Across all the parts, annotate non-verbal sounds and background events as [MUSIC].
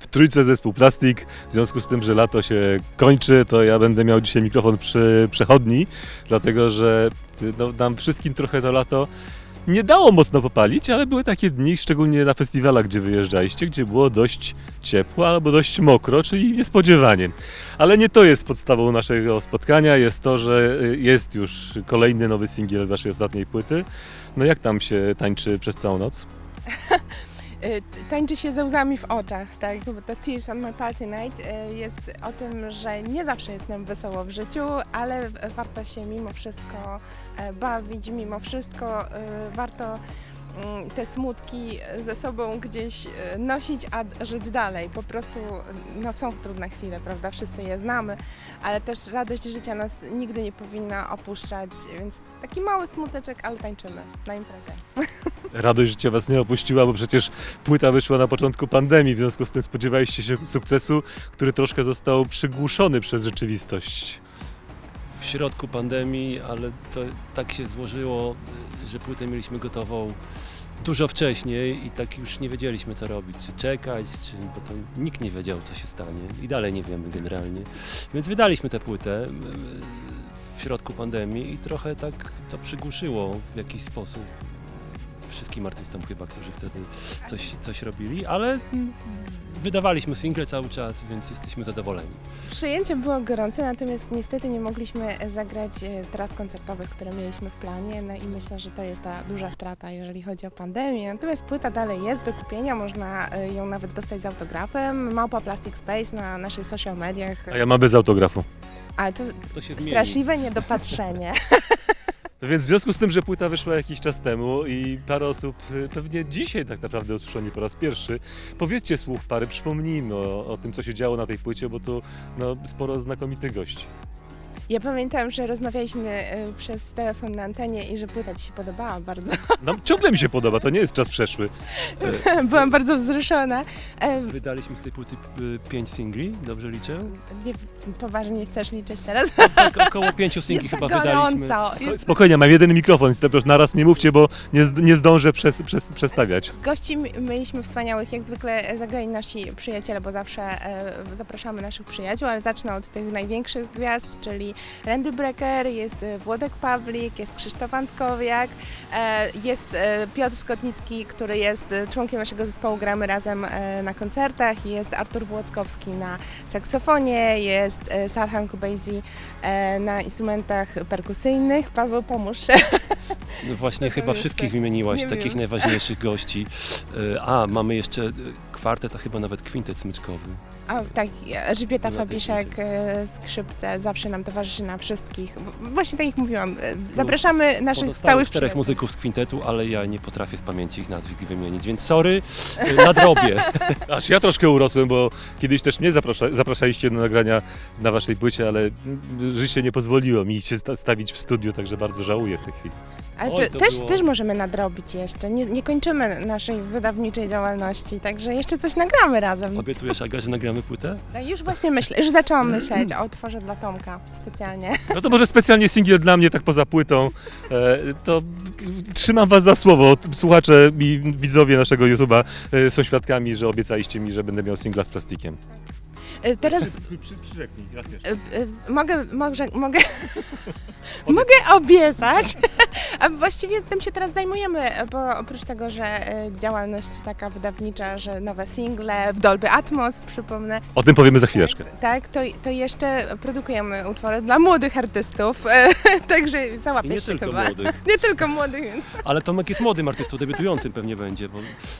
w trójce zespół Plastik. W związku z tym, że lato się kończy, to ja będę miał dzisiaj mikrofon przy przechodni, dlatego że no, nam wszystkim trochę to lato nie dało mocno popalić, ale były takie dni, szczególnie na festiwalach, gdzie wyjeżdżaliście, gdzie było dość ciepło albo dość mokro, czyli niespodziewanie. Ale nie to jest podstawą naszego spotkania, jest to, że y, jest już kolejny nowy singiel waszej ostatniej płyty. No jak tam się tańczy przez całą noc? [LAUGHS] Y, Tańczy się ze łzami w oczach, tak? Bo to Tears on My Party Night y, jest o tym, że nie zawsze jest nam wesoło w życiu, ale warto się mimo wszystko e, bawić, mimo wszystko y, warto te smutki ze sobą gdzieś y, nosić, a żyć dalej. Po prostu no, są trudne chwile, prawda? Wszyscy je znamy, ale też radość życia nas nigdy nie powinna opuszczać, więc taki mały smuteczek, ale tańczymy na imprezie. [LAUGHS] Radość życia was nie opuściła, bo przecież płyta wyszła na początku pandemii, w związku z tym spodziewaliście się sukcesu, który troszkę został przygłuszony przez rzeczywistość. W środku pandemii, ale to tak się złożyło, że płytę mieliśmy gotową dużo wcześniej i tak już nie wiedzieliśmy co robić, czy czekać, czy, bo to nikt nie wiedział co się stanie i dalej nie wiemy generalnie. Więc wydaliśmy tę płytę y, w środku pandemii i trochę tak to przygłuszyło w jakiś sposób wszystkim artystom chyba, którzy wtedy coś, coś robili, ale wydawaliśmy single cały czas, więc jesteśmy zadowoleni. Przyjęcie było gorące, natomiast niestety nie mogliśmy zagrać e, tras koncertowych, które mieliśmy w planie. No i myślę, że to jest ta duża strata, jeżeli chodzi o pandemię. Natomiast płyta dalej jest do kupienia, można e, ją nawet dostać z autografem. Małpa Plastic Space na naszych social mediach. A ja mam bez autografu. Ale to To się zmieni. straszliwe niedopatrzenie. [LAUGHS] Więc w związku z tym, że płyta wyszła jakiś czas temu i parę osób y, pewnie dzisiaj tak naprawdę usłyszą nie po raz pierwszy, powiedzcie słów parę, przypomnijmy o, o tym, co się działo na tej płycie, bo tu no, sporo znakomitych gości. Ja pamiętam, że rozmawialiśmy e, przez telefon na antenie i że płyta Ci się podobała bardzo. [LAUGHS] Nam ciągle mi się podoba, to nie jest czas przeszły. [LAUGHS] Byłam bardzo wzruszona. E, Wydaliśmy z tej płyty y, pięć singli, dobrze liczę? Nie, poważnie chcesz liczyć teraz? Tak, około [LAUGHS] pięciu singli Jest chyba tak wydaliśmy. gorąco. Jest Spokojnie, mam jeden mikrofon, więc proszę naraz nie mówcie, bo nie, nie zdążę przez, przez, przestawiać. Gości mi- mieliśmy wspaniałych, jak zwykle e, zagrali nasi przyjaciele, bo zawsze e, zapraszamy naszych przyjaciół, ale zacznę od tych największych gwiazd, czyli Randy Brecker, jest e, Włodek Pawlik, jest Krzysztof Antkowiak, e, jest e, Piotr Skotnicki, który jest członkiem naszego zespołu, gramy razem na koncertach, jest Artur Włockowski na saksofonie, jest Sarhan Kubejzi na instrumentach perkusyjnych. Paweł, pomóż. [LAUGHS] No właśnie chyba wszystkich wymieniłaś, Nie takich wiem. najważniejszych gości. A, mamy jeszcze kwartet, a chyba nawet kwintet smyczkowy. A, tak, Elżbieta Była też Fabiszek, e, skrzypce, zawsze nam towarzyszy na wszystkich. W- Właśnie tak jak mówiłam, e, zapraszamy naszych Pozostałych stałych czterech przyjaciół. muzyków z kwintetu, ale ja nie potrafię z pamięci ich nazwisk wymienić, więc sorry, y, nadrobię. [LAUGHS] Aż ja troszkę urosłem, bo kiedyś też mnie zaprasza, zapraszaliście do nagrania na waszej płycie, ale mm, życie nie pozwoliło mi się sta- stawić w studiu, także bardzo żałuję w tej chwili. Ale Oj, to, to też, było- też możemy nadrobić jeszcze. Nie, nie kończymy naszej wydawniczej działalności, także jeszcze coś nagramy razem. Obiecujesz, Aga, że nagramy płytę? No, już właśnie myślę, już zaczęłam myśleć o utworze dla Tomka specjalnie. No to może specjalnie singiel dla mnie, tak poza płytą. E, to trzymam was za słowo. Słuchacze i widzowie naszego YouTube'a e, są świadkami, że obiecaliście mi, że będę miał singla z plastikiem. E, Teraz Przy, przyrzeknij, raz jeszcze. e, e, mogę, mogę, mogę, [LAUGHS] mogę obiecać, [LAUGHS] a właściwie tym się teraz zajmujemy, bo oprócz tego, że e, działalność taka wydawnicza, że nowe single w Dolby Atmos, przypomnę, O tym powiemy za chwileczkę. tak, to, to jeszcze produkujemy utwory dla młodych artystów, e, [LAUGHS] także I załapiesz się tylko chyba. młodych. Nie tylko młodych, więc Ale Tomek jest młodym artystą, debiutującym pewnie będzie, bo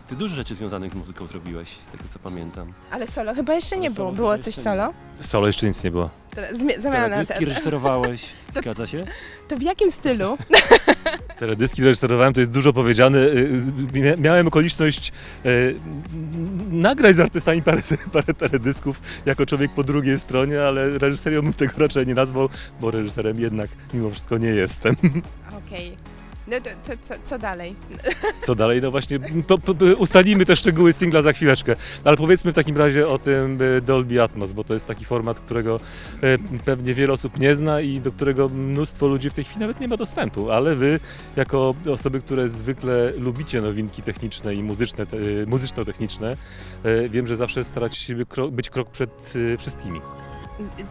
ty dużo rzeczy związanych z muzyką zrobiłeś, z tego co pamiętam. Ale solo chyba jeszcze nie było. solo Było coś solo? Solo jeszcze nic nie było. Teraz zmi- Zamiana. Teledyski reżyserowałeś, [LAUGHS] zgadza się? To w jakim stylu? [LAUGHS] Teledyski reżyserowałem, to jest dużo powiedziane. Y, z- mia- Miałem okoliczność e, nagrać z artystami parę, [LAUGHS] parę teledysków jako człowiek po drugiej stronie, ale reżyserią bym tego raczej nie nazwał, bo reżyserem jednak mimo wszystko nie jestem. Okej. No to, to co, co dalej? Co dalej? No właśnie, po, po, ustalimy te szczegóły singla za chwileczkę. Ale powiedzmy w takim razie o tym Dolby Atmos, bo to jest taki format, którego e, pewnie wiele osób nie zna i do którego mnóstwo ludzi w tej chwili nawet nie ma dostępu. Ale wy, jako osoby, które zwykle lubicie nowinki techniczne i muzyczne, e, muzyczno-techniczne, e, wiem, że zawsze staracie się być krok przed wszystkimi.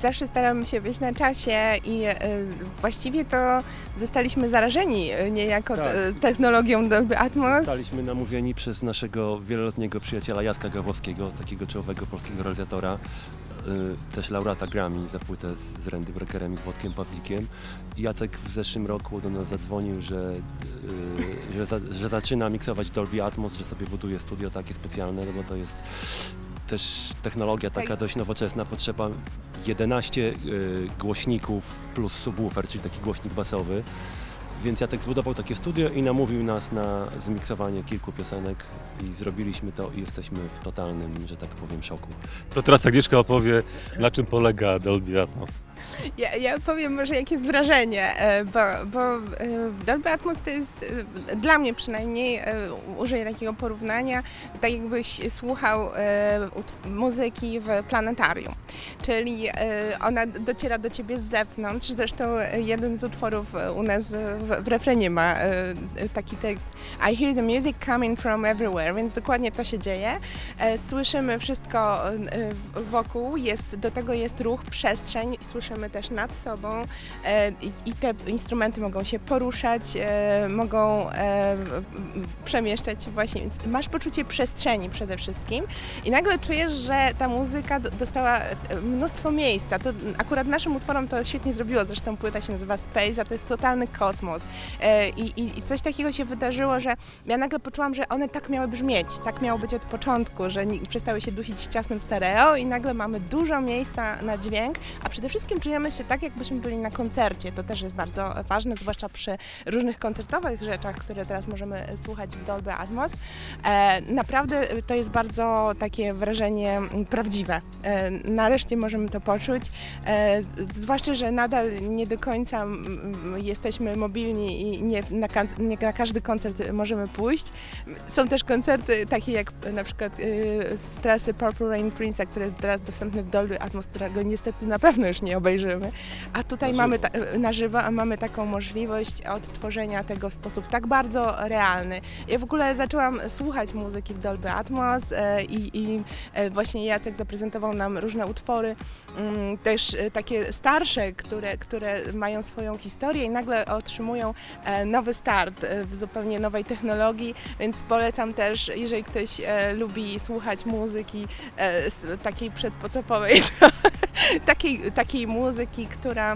Zawsze staramy się być na czasie i e, właściwie to zostaliśmy zarażeni e, niejako Tak. te- technologią Dolby Atmos. Zostaliśmy namówieni przez naszego wieloletniego przyjaciela Jacka Gawłowskiego, takiego czołowego polskiego realizatora, y, też laureata Grammy za płytę z, z Randy Breakerem i z Włodkiem Pawlikiem. Jacek w zeszłym roku do nas zadzwonił, że, że, za, że zaczyna miksować Dolby Atmos, że sobie buduje studio takie specjalne, no bo to jest też technologia taka Tak. dość nowoczesna, potrzeba 11 y, głośników plus subwoofer, czyli taki głośnik basowy. Więc Jacek zbudował takie studio i namówił nas na zmiksowanie kilku piosenek i zrobiliśmy to i jesteśmy w totalnym, że tak powiem, szoku. To teraz Agnieszka opowie, na czym polega Dolby Atmos. Ja, ja powiem może jakie jest wrażenie, e, bo, bo e, Dolby Atmos to jest e, dla mnie przynajmniej, użyję takiego porównania, tak jakbyś słuchał muzyki w planetarium. Czyli ona dociera do ciebie z zewnątrz. Zresztą jeden z utworów u nas w, w refrenie ma taki tekst I hear the music coming from everywhere, więc dokładnie to się dzieje. Słyszymy wszystko wokół, jest, do tego jest ruch, przestrzeń, słyszymy też nad sobą e, i, te instrumenty mogą się poruszać, e, mogą e, przemieszczać się właśnie, więc masz poczucie przestrzeni przede wszystkim i nagle czujesz, że ta muzyka do- dostała mnóstwo miejsca. To akurat naszym utworom to świetnie zrobiło, zresztą płyta się nazywa Space, a to jest totalny kosmos. I, i, I coś takiego się wydarzyło, że ja nagle poczułam, że one tak miały brzmieć, tak miało być od początku, że przestały się dusić w ciasnym stereo i nagle mamy dużo miejsca na dźwięk, a przede wszystkim czujemy się tak, jakbyśmy byli na koncercie. To też jest bardzo ważne, zwłaszcza przy różnych koncertowych rzeczach, które teraz możemy słuchać w Dolby Atmos. E, naprawdę to jest bardzo takie wrażenie prawdziwe. E, nareszcie możemy to poczuć, e, zwłaszcza, że nadal nie do końca jesteśmy mobilni i nie na, nie na każdy koncert możemy pójść. Są też koncerty takie jak na przykład y, z trasy Purple Rain Prince'a, który jest teraz dostępny w Dolby Atmos, którego niestety na pewno już nie obejrzymy. A tutaj mamy ta, na żywo, a mamy taką możliwość odtworzenia tego w sposób tak bardzo realny. Ja w ogóle zaczęłam słuchać muzyki w Dolby Atmos e, i, i e, właśnie Jacek zaprezentował nam różne utwory, mm, też e, takie starsze, które, które mają swoją historię i nagle otrzymują nowy start w zupełnie nowej technologii, więc polecam też, jeżeli ktoś lubi słuchać muzyki takiej przedpotopowej, [LAUGHS] takiej, takiej muzyki, która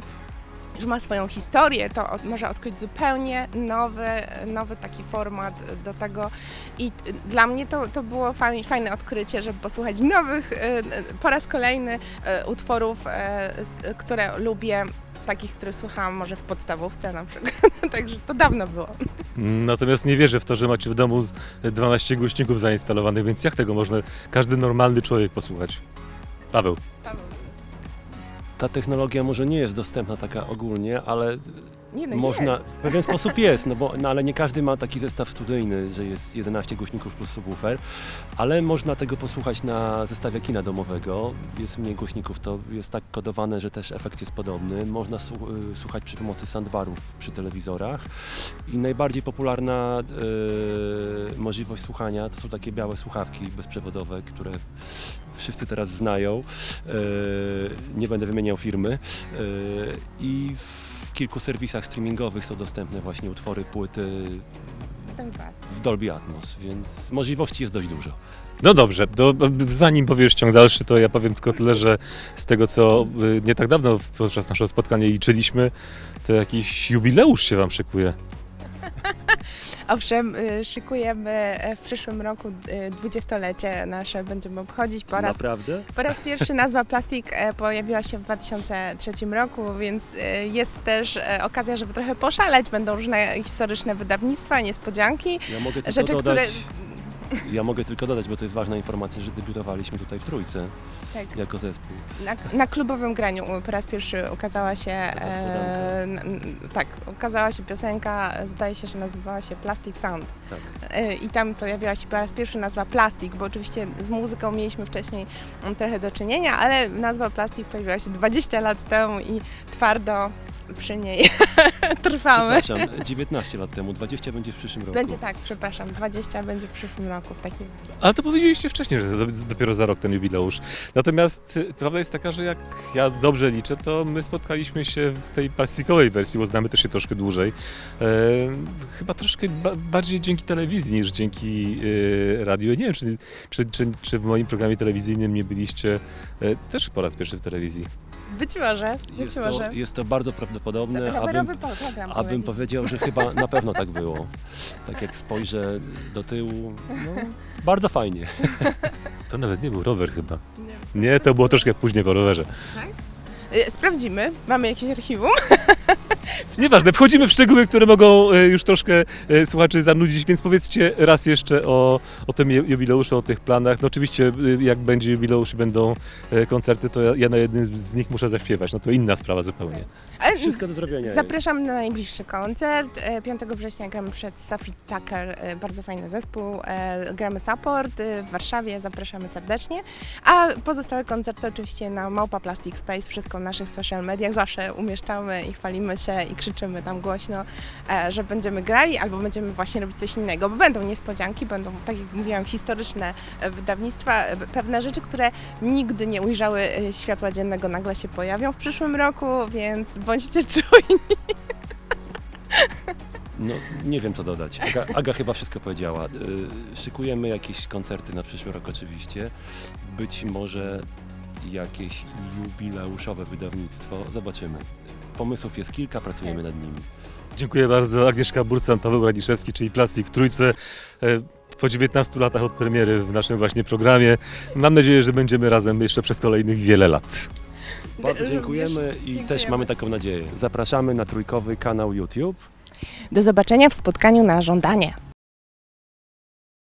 już ma swoją historię, to od, może odkryć zupełnie nowy, nowy taki format do tego i dla mnie to, to było fajne, fajne odkrycie, żeby posłuchać nowych, e, po raz kolejny e, utworów, które lubię, takich, które słuchałam może w podstawówce na przykład, [LAUGHS] także to dawno było. Natomiast nie wierzę w to, że macie w domu z- 12 głośników zainstalowanych, więc jak tego można każdy normalny człowiek posłuchać? Paweł. Ta technologia może nie jest dostępna taka ogólnie, ale Nie no, można, jest. w pewien sposób jest, no, bo, no ale nie każdy ma taki zestaw studyjny, że jest 11 głośników plus subwoofer, ale można tego posłuchać na zestawie kina domowego. Jest mniej głośników, to jest tak kodowane, że też efekt jest podobny. Można y, słuchać przy pomocy soundbarów przy telewizorach i najbardziej popularna y, możliwość słuchania to są takie białe słuchawki bezprzewodowe, które wszyscy teraz znają. Y, nie będę wymieniał firmy. Y, I w kilku serwisach streamingowych są dostępne właśnie utwory, płyty w Dolby Atmos, więc możliwości jest dość dużo. No dobrze, to zanim powiesz ciąg dalszy, to ja powiem tylko tyle, że z tego co y, nie tak dawno podczas naszego spotkania liczyliśmy, to jakiś jubileusz się wam szykuje. Owszem, y, szykujemy e, w przyszłym roku y, dwudziestolecie nasze, będziemy obchodzić po raz Naprawdę? Po raz pierwszy nazwa Plastik e, pojawiła się w 2003 roku, więc e, jest też okazja, żeby trochę poszaleć. Będą różne historyczne wydawnictwa, niespodzianki. Ja mogę Rzeczy, które dodać, Ja mogę tylko dodać, bo to jest ważna informacja, że debiutowaliśmy tutaj w trójce Tak. jako zespół. Na, na klubowym graniu po raz pierwszy ukazała się, e, n- n- tak, ukazała się piosenka, zdaje się, że nazywała się Plastic Sound. Tak. E, I tam pojawiła się po raz pierwszy nazwa Plastik, bo oczywiście z muzyką mieliśmy wcześniej mm, trochę do czynienia, ale nazwa Plastik pojawiła się 20 lat temu i twardo przy niej [LAUGHS] trwamy. Przepraszam, 19 lat temu, 20 będzie w przyszłym roku. Będzie tak, przepraszam, 20 będzie w przyszłym roku w takim. Ale to powiedzieliście wcześniej, że to dopiero za rok ten jubileusz. Natomiast y, prawda jest taka, że jak ja dobrze liczę, to my spotkaliśmy się w tej plastikowej wersji, bo znamy też się troszkę dłużej. E, chyba troszkę ba- bardziej dzięki telewizji niż dzięki e, radiu. Nie wiem, czy, czy, czy, czy w moim programie telewizyjnym nie byliście e, też po raz pierwszy w telewizji. Być może, być Jest to, może. jest to bardzo prawdopodobne, abym, Rowerowy program. był abym jakiś. powiedział, że chyba na pewno tak było. Tak jak spojrzę do tyłu, no, bardzo fajnie. [LAUGHS] To nawet nie był rower chyba. Nie. Nie, to było troszkę później po rowerze. Y, Sprawdzimy, mamy jakieś archiwum. [LAUGHS] Nieważne, wchodzimy w szczegóły, które mogą e, już troszkę e, słuchaczy zanudzić, więc powiedzcie raz jeszcze o, o tym ju- jubileuszu, o tych planach. No oczywiście, e, jak będzie jubileusz i będą e, koncerty, to ja, ja na jednym z nich muszę zaśpiewać. No to inna sprawa zupełnie. Ale Wszystko do zrobienia jest. Zapraszam na najbliższy koncert. E, 5 września gramy przed Sophie Tucker, e, bardzo fajny zespół. E, Gramy support e, w Warszawie, zapraszamy serdecznie. A pozostałe koncerty oczywiście na Małpa Plastic Space, wszystko w naszych social mediach. Zawsze umieszczamy i chwalimy się i krzyczymy tam głośno, e, że będziemy grali albo będziemy właśnie robić coś innego, bo będą niespodzianki, będą, tak jak mówiłam, historyczne e, wydawnictwa, e, pewne rzeczy, które nigdy nie ujrzały światła dziennego, nagle się pojawią w przyszłym roku, więc bądźcie [LAUGHS] czujni. No, nie wiem co dodać. Aga, Aga chyba wszystko powiedziała. Y, Szykujemy jakieś koncerty na przyszły rok oczywiście. Być może jakieś jubileuszowe wydawnictwo. Zobaczymy. Pomysłów jest kilka, pracujemy nad nimi. Dziękuję bardzo. Agnieszka Burcan, Paweł Radziszewski, czyli Plastik w Trójce. E, Po 19 latach od premiery w naszym właśnie programie. Mam nadzieję, że będziemy razem jeszcze przez kolejnych wiele lat. Bardzo dziękujemy i dziękujemy. też mamy taką nadzieję. Zapraszamy na trójkowy kanał YouTube. Do zobaczenia w spotkaniu na żądanie.